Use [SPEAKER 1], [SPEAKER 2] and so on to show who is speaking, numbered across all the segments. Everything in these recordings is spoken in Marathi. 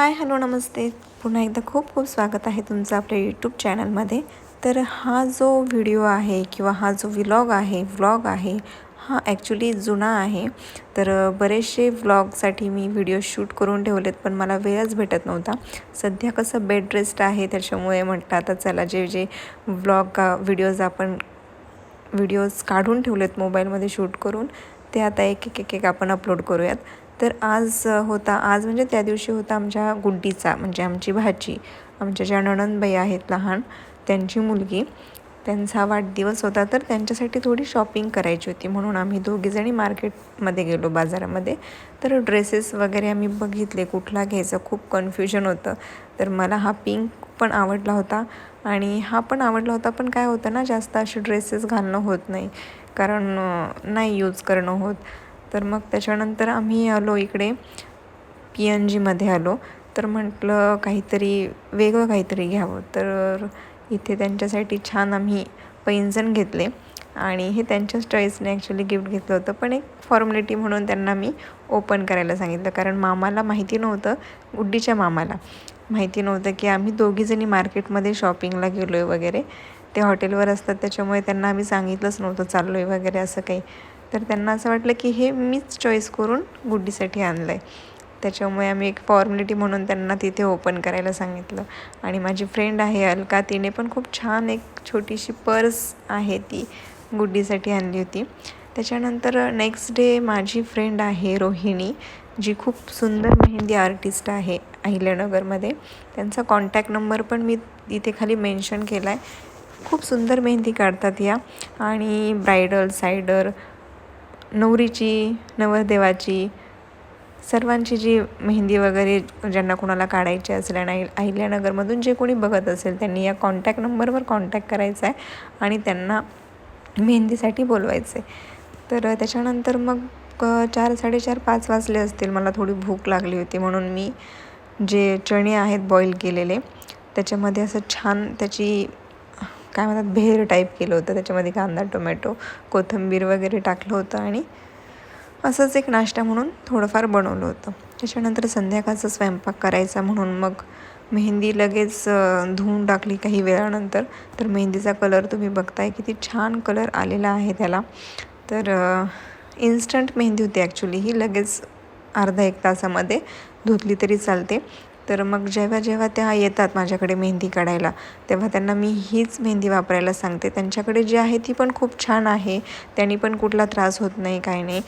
[SPEAKER 1] हाय हॅलो नमस्ते. पुन्हा एकदा खूप खूप स्वागत आहे तुमचं आपल्या यूट्यूब चॅनलमध्ये तर हा जो व्हिडिओ आहे किंवा हा जो व्लॉग आहे व्लॉग आहे हा ॲक्च्युली जुना आहे. तर बरेचसे व्लॉगसाठी मी व्हिडिओ शूट करून ठेवलेत पण मला वेळच भेटत नव्हता. सध्या कसं बेड रेस्ट आहे त्याच्यामुळे म्हटलं आता चला जे जे व्लॉग व्हिडिओज आपण व्हिडिओज काढून ठेवलेत मोबाईलमध्ये शूट करून ते आता एक एक एक एक आपण अपलोड करूयात. तर आज होता. आज म्हणजे त्या दिवशी होता आमच्या गुड्डीचा म्हणजे आमची भाची. आमच्या ज्या नणनबाई आहेत लहान त्यांची मुलगी. त्यांचा वाढदिवस होता तर त्यांच्यासाठी थोडी शॉपिंग करायची होती. म्हणून आम्ही दोघीजणी मार्केटमध्ये गेलो बाजारामध्ये. तर ड्रेसेस वगैरे आम्ही बघितले कुठला घ्यायचा खूप कन्फ्युजन होतं. तर मला हा पिंक पण आवडला होता. आणि हा पण आवडला होता पण काय होतं ना जास्त असे ड्रेसेस घालणं होत नाही. कारण नाही यूज करणं होत. तर मग त्याच्यानंतर आम्ही आलो इकडे पी एन जीमध्ये आलो. तर म्हटलं काहीतरी वेगळं काहीतरी घ्यावं. तर इथे त्यांच्यासाठी छान आम्ही पैंजण घेतले. आणि हे त्यांच्याच चॉईसने ॲक्च्युली गिफ्ट घेतलं होतं. पण एक फॉर्मॅलिटी म्हणून त्यांना मी ओपन करायला सांगितलं. कारण मामाला माहिती नव्हतं गुड्डीच्या मामाला. माहिती नव्हतं की आम्ही दोघीजणी मार्केटमध्ये शॉपिंगला गेलो आहे वगैरे. ते हॉटेलवर असतात त्याच्यामुळे त्यांना आम्ही सांगितलंच नव्हतं चाललो आहे वगैरे असं काही. तर त्यांना असं वाटलं की हे मीच चॉईस करून गुड्डीसाठी आणलं आहे त्याच्यामुळे आम्ही एक फॉर्मॅलिटी म्हणून त्यांना तिथे ओपन करायला सांगितलं. आणि माझी फ्रेंड आहे अलका तिने पण खूप छान एक छोटीशी पर्स आहे ती गुड्डीसाठी आणली होती. त्याच्यानंतर नेक्स्ट डे माझी फ्रेंड आहे रोहिणी जी खूप सुंदर मेहंदी आर्टिस्ट आहे अहिल्यानगरमध्ये. त्यांचा कॉन्टॅक्ट नंबर पण मी इथे खाली मेन्शन केला आहे खूप सुंदर मेहंदी काढतात या. आणि ब्रायडल सायडर नवरीची नवरदेवाची सर्वांची जी मेहंदी वगैरे ज्यांना कोणाला काढायची असेल आणि अहिल्यानगरमधून जे कोणी बघत असेल त्यांनी या कॉन्टॅक्ट नंबरवर कॉन्टॅक्ट करायचा आहे आणि त्यांना मेहंदीसाठी बोलवायचं आहे. तर त्याच्यानंतर मग चार साडेचार पाच वाजले असतील. मला थोडी भूक लागली होती म्हणून मी जे चणे आहेत बॉईल केलेले त्याच्यामध्ये असं छान त्याची काय म्हणतात भेर टाईप केलं होतं. त्याच्यामध्ये कांदा टोमॅटो कोथिंबीर वगैरे टाकलं होतं आणि असंच एक नाश्ता म्हणून थोडंफार बनवलं होतं. त्याच्यानंतर संध्याकाळचा स्वयंपाक करायचा म्हणून मग मेहंदी लगेच धुवून टाकली काही वेळानंतर. तर मेहंदीचा कलर तुम्ही बघताय किती छान कलर आलेला आहे त्याला. तर इन्स्टंट मेहंदी होती ॲक्च्युली ही लगेच अर्धा एक तासामध्ये धुतली तरी चालते. तर मग जेव्हा जेव्हा त्या येतात माझ्याकडे मेहंदी काढायला तेव्हा त्यांना मी हीच मेहंदी वापरायला सांगते. त्यांच्याकडे जी आहे ती पण खूप छान आहे. त्यांनी पण कुठला त्रास होत नाही काय नाही.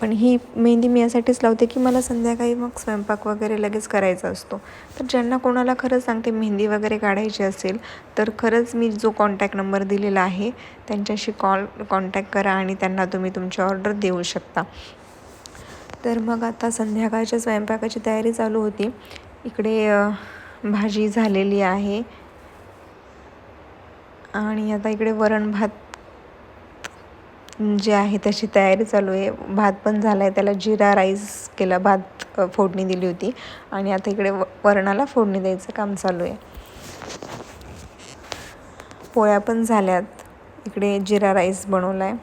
[SPEAKER 1] पण ही मेहंदी मी यासाठीच लावते की मला संध्याकाळी मग स्वयंपाक वगैरे लगेच करायचा असतो. तर ज्यांना कोणाला खरंच सांगते मेहंदी वगैरे काढायची असेल तर खरंच मी जो कॉन्टॅक्ट नंबर दिलेला आहे त्यांच्याशी कॉल कॉन्टॅक्ट करा आणि त्यांना तुम्ही तुमची ऑर्डर देऊ शकता. तर मग आता संध्याकाळच्या स्वयंपाकाची तयारी चालू होती. इकडे भाजी झालेली आहे. आणि आता इकडे वरण भात जे आहे त्याची तयारी चालू आहे. भात पण झाला आहे त्याला जिरा राईस केला. भात फोडणी दिली होती. आणि आता इकडे व वरणाला फोडणी द्यायचं काम चालू आहे. पोळ्या पण झाल्यात. इकडे जिरा राईस बनवला आहे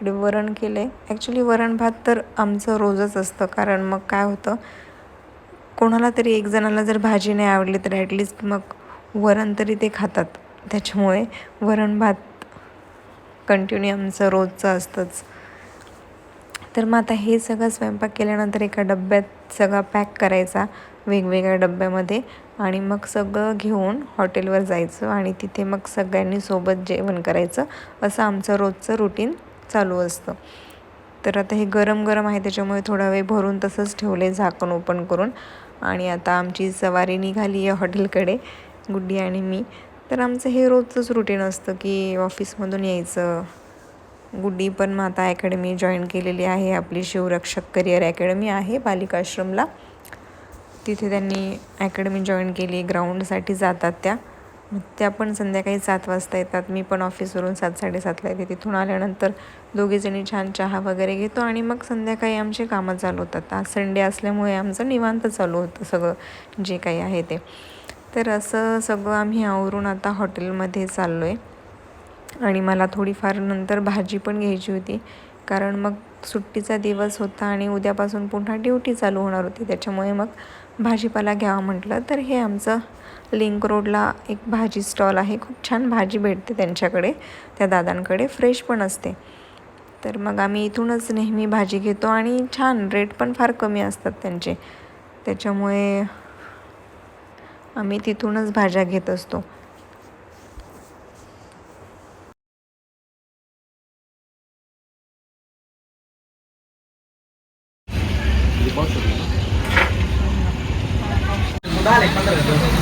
[SPEAKER 1] इकडे वरण केलं आहे ॲक्च्युली वरण भात तर आमचं रोजच असतं कारण मग काय होतं कोणाला तरी एक जणाला जर भाजी नाही आवडली तर ॲटलिस्ट मग वरण तरी ते खातात. त्याच्यामुळे वरण भात कंटिन्यू आमचं रोजचं असतंच. तर मग आता हे सगळं स्वयंपाक केल्यानंतर एका डब्यात सगळा पॅक करायचा वेगवेगळ्या डब्यामध्ये आणि मग सगळं घेऊन हॉटेलवर जायचं आणि तिथे मग सगळ्यांनी सोबत जेवण करायचं. असं आमचं रोजचं रुटीन चालू असतं. तर आता हे गरम गरम आहे त्याच्यामुळे थोडा वेळ भरून तसंच ठेवलं आहे झाकण ओपन करून. आणि आता आमची सवारी निघाली आहे हॉटेलकडे गुड्डी आणि मी. तर आमचं हे रोजचंच रुटीन असतं की ऑफिसमधून यायचं. गुड्डी पण माता आता अकॅडमी जॉईन केलेली आहे आपली शिवरक्षक करिअर अकॅडमी आहे बालिकाश्रमला तिथे त्यांनी अकॅडमी जॉईन केली ग्राउंडसाठी जातात त्या. मग त्या पण संध्याकाळी सात वाजता येतात. मी पण ऑफिसवरून सात साडेसातला येते. तिथून आल्यानंतर दोघीजणी छान चहा वगैरे घेतो आणि मग संध्याकाळी आमचे कामं चालू होतात. आज संडे असल्यामुळे आमचं निवांत चालू होतं सगळं जे काही आहे ते. तर असं सगळं आम्ही आवरून आता हॉटेलमध्ये चाललो आहे आणि मला थोडीफार नंतर भाजी पण घ्यायची होती. कारण मग सुट्टीचा दिवस होता आणि उद्यापासून पुन्हा ड्युटी चालू होणार होती. त्याच्यामुळे मग भाजीपाला घ्यावा म्हटलं. तर हे आमचं लिंक रोडला एक भाजी स्टॉल आहे. खूप छान भाजी भेटते त्यांच्याकडे. त्या दादांकडे. फ्रेश पण असते. तर मग आम्ही इथूनच नेहमी भाजी घेतो आणि छान रेट पण फार कमी असतात त्यांचे. त्याच्यामुळे आम्ही तिथूनच भाज्या घेत असतो. तर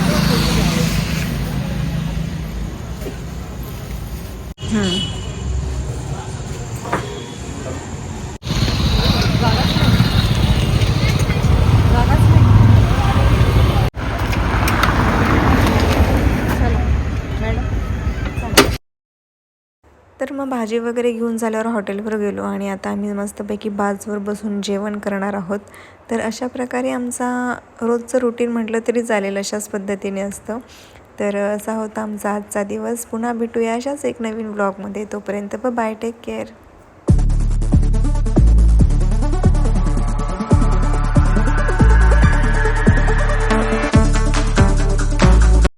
[SPEAKER 1] मग भाजी वगैरे घेऊन झाल्यावर हॉटेलवर गेलो आणि आता आम्ही मस्तपैकी बाजवर बसून जेवण करणार आहोत. तर अशा प्रकारे आमचा रोजचं रुटीन म्हटलं तरी चालेल अशाच पद्धतीने असतं. तर असा होता आमचा आजचा दिवस. पुन्हा भेटूया अशाच एक नवीन ब्लॉगमध्ये तोपर्यंत बाय टेक केअर